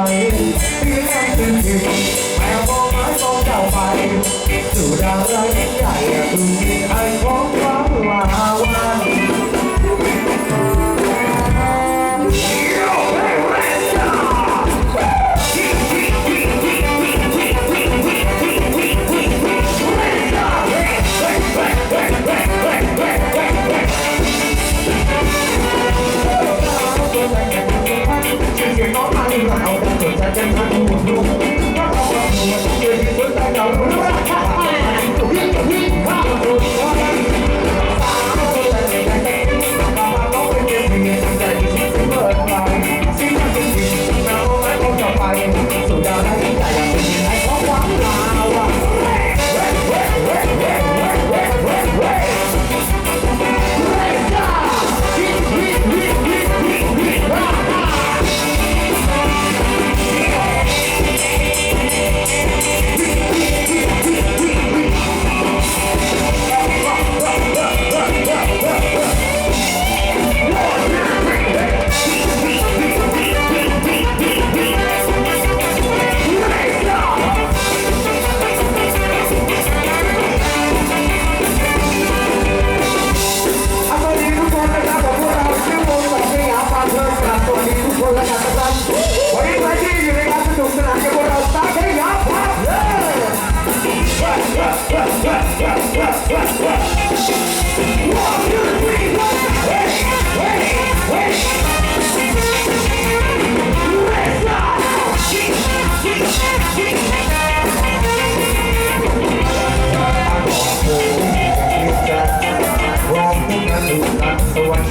ไปที่แรงเป็นหนึ่งแมวมองไม้มองเจ้าไปสู่ดาวร้ายใหญ่ดู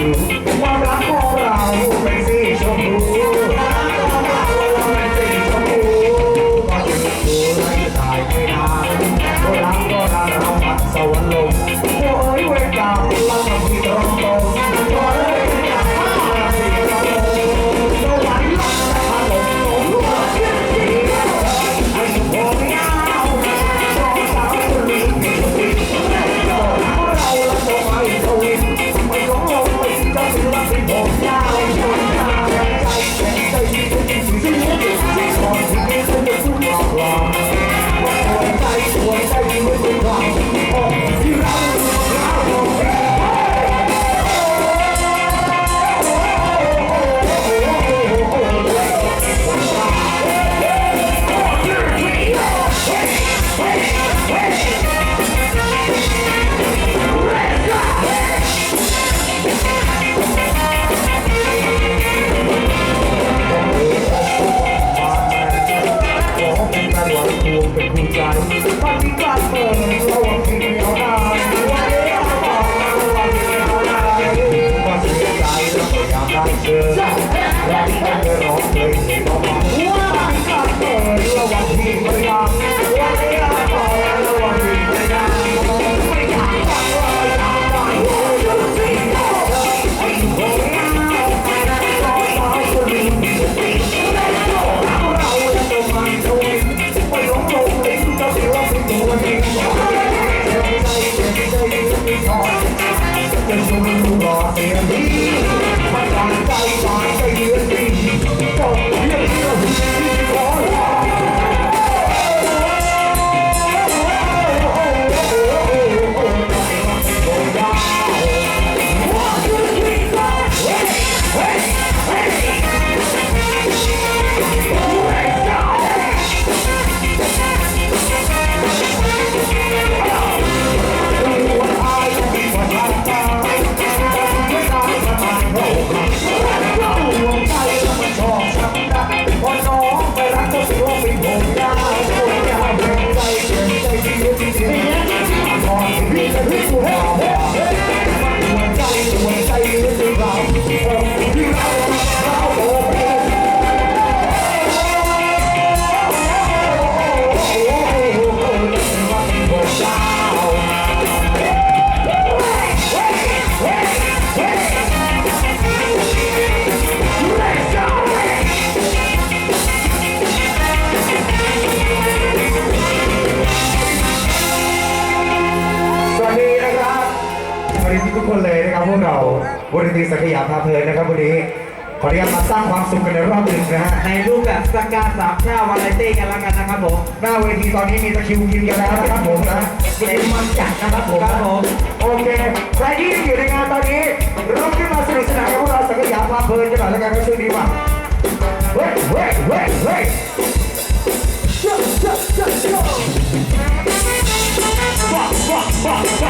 you. Yo, the only work out, love you, บนเวทีสักยาพาเพลินนะครับวันนี้ขออนุญาตมาสร้างความสุขกันในรอบหนึ่งนะฮะ ในรูปแบบสกาสามชาวาไรตี้กันแล้วกันนะครับผมหน้าเวทีตอนนี้มีตะคิวกินกันแล้วนะครับผมนะเต็มมันจัดนะครับผมครับผมโอเคใครที่อยู่ในงานตอนนี้ร่วมขึ้นมาสนุกสนานกับพวกเราสักยาพาเพลินกันหน่อยแล้วกันครับช่วงนี้มาเว้ยเว้ยเว้ยเว้ยเจ้าเจ้าเจ้าเจ้า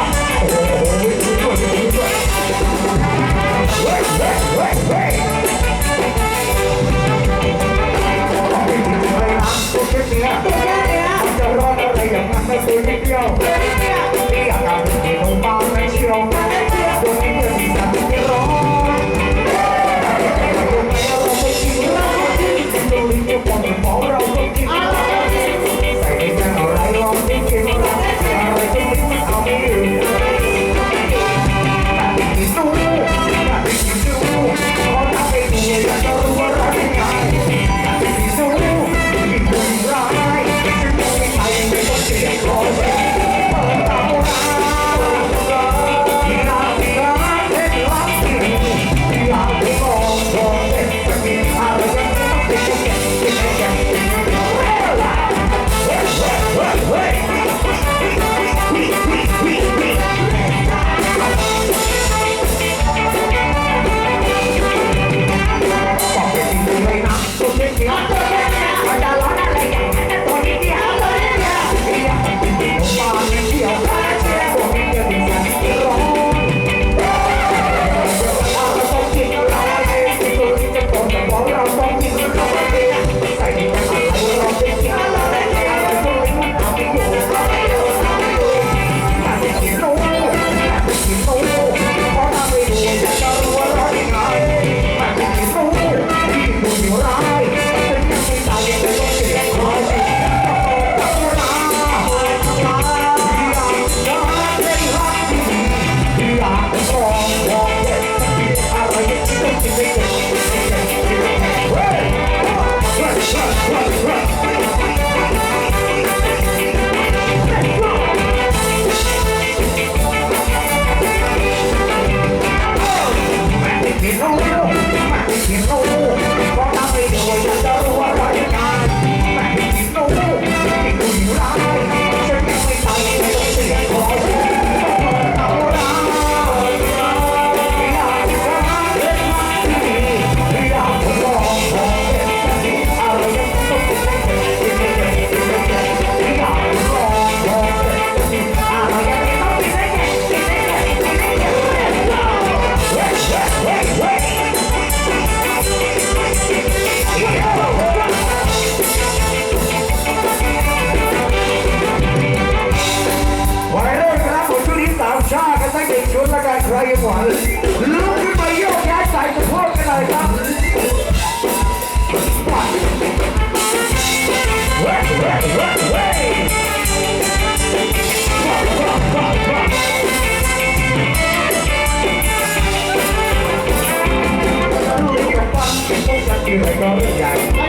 ที่เราก็อยาก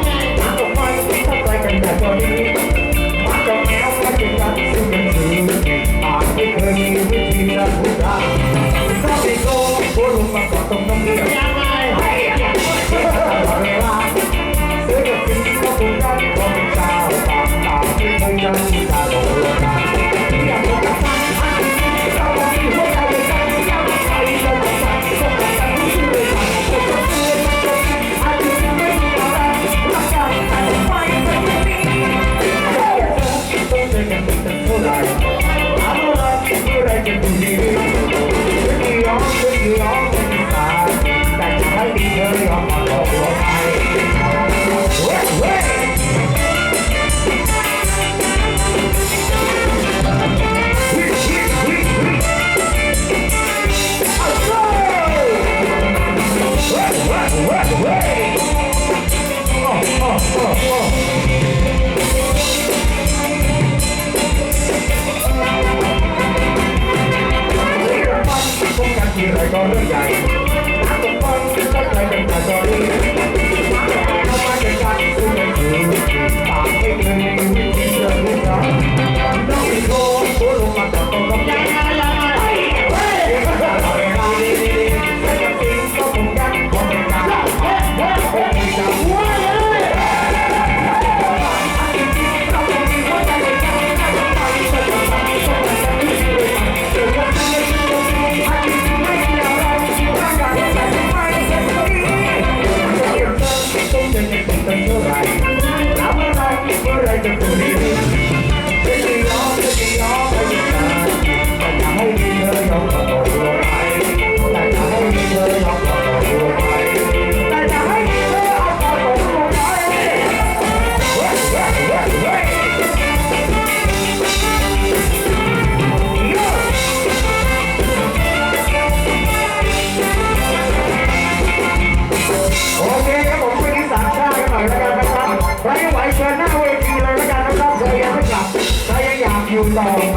love.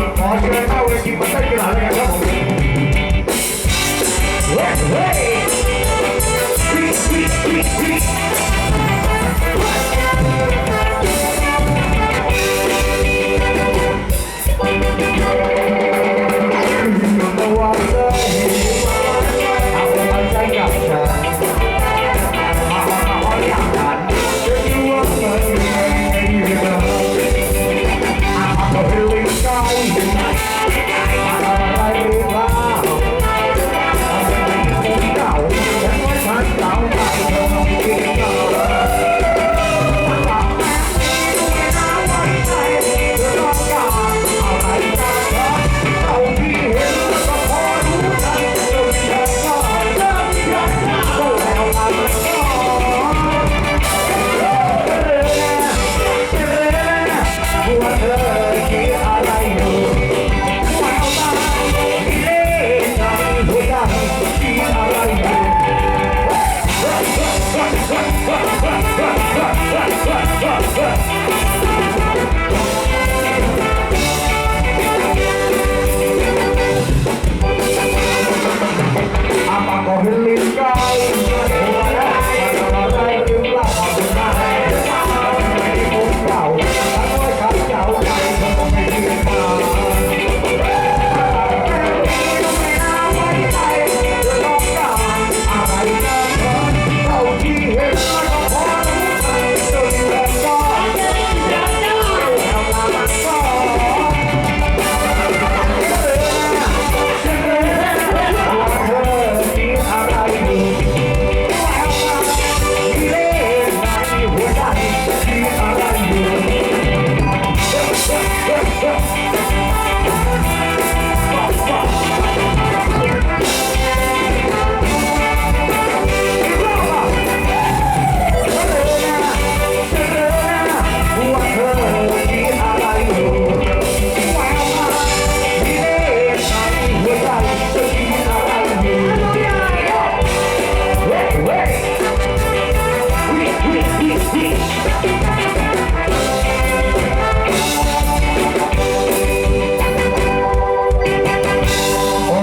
โอ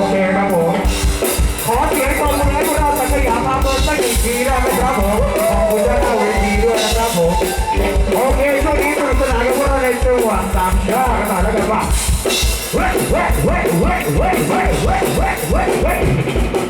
เคครับผม ขอเสียงปรบมือให้พวกเราสักสยามารากอนสักหกกีด้ไหมครับผม ขอบคุณดาวทีด้วยนะครับผม โอเคช่วีทสุกสนานกับพวในจัวสามชาติกันหน่อกันว่าเว้ยเว้ยเว้ยเว้ยเว้ยเว้ยเว้ยเว้ย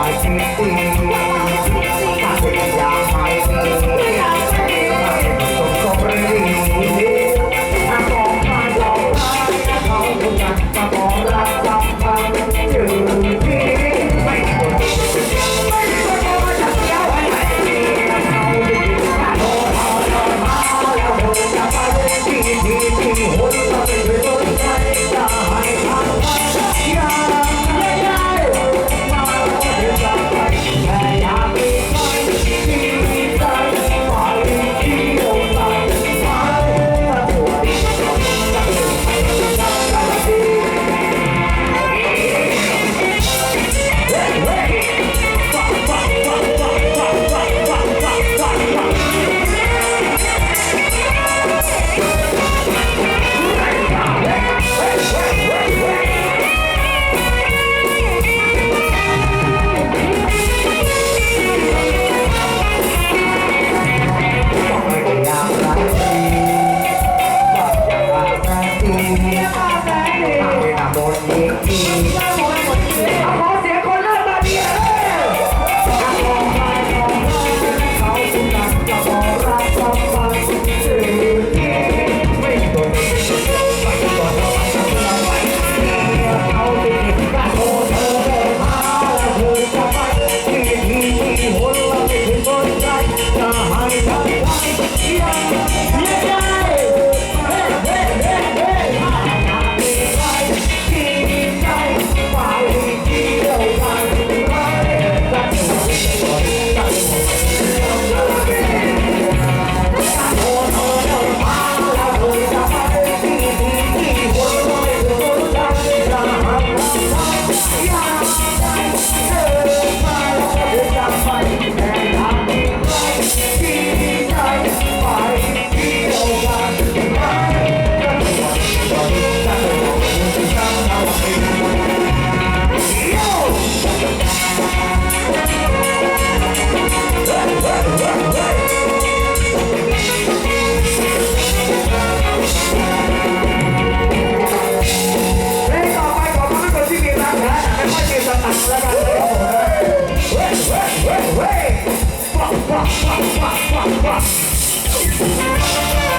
อยคุณอยากไป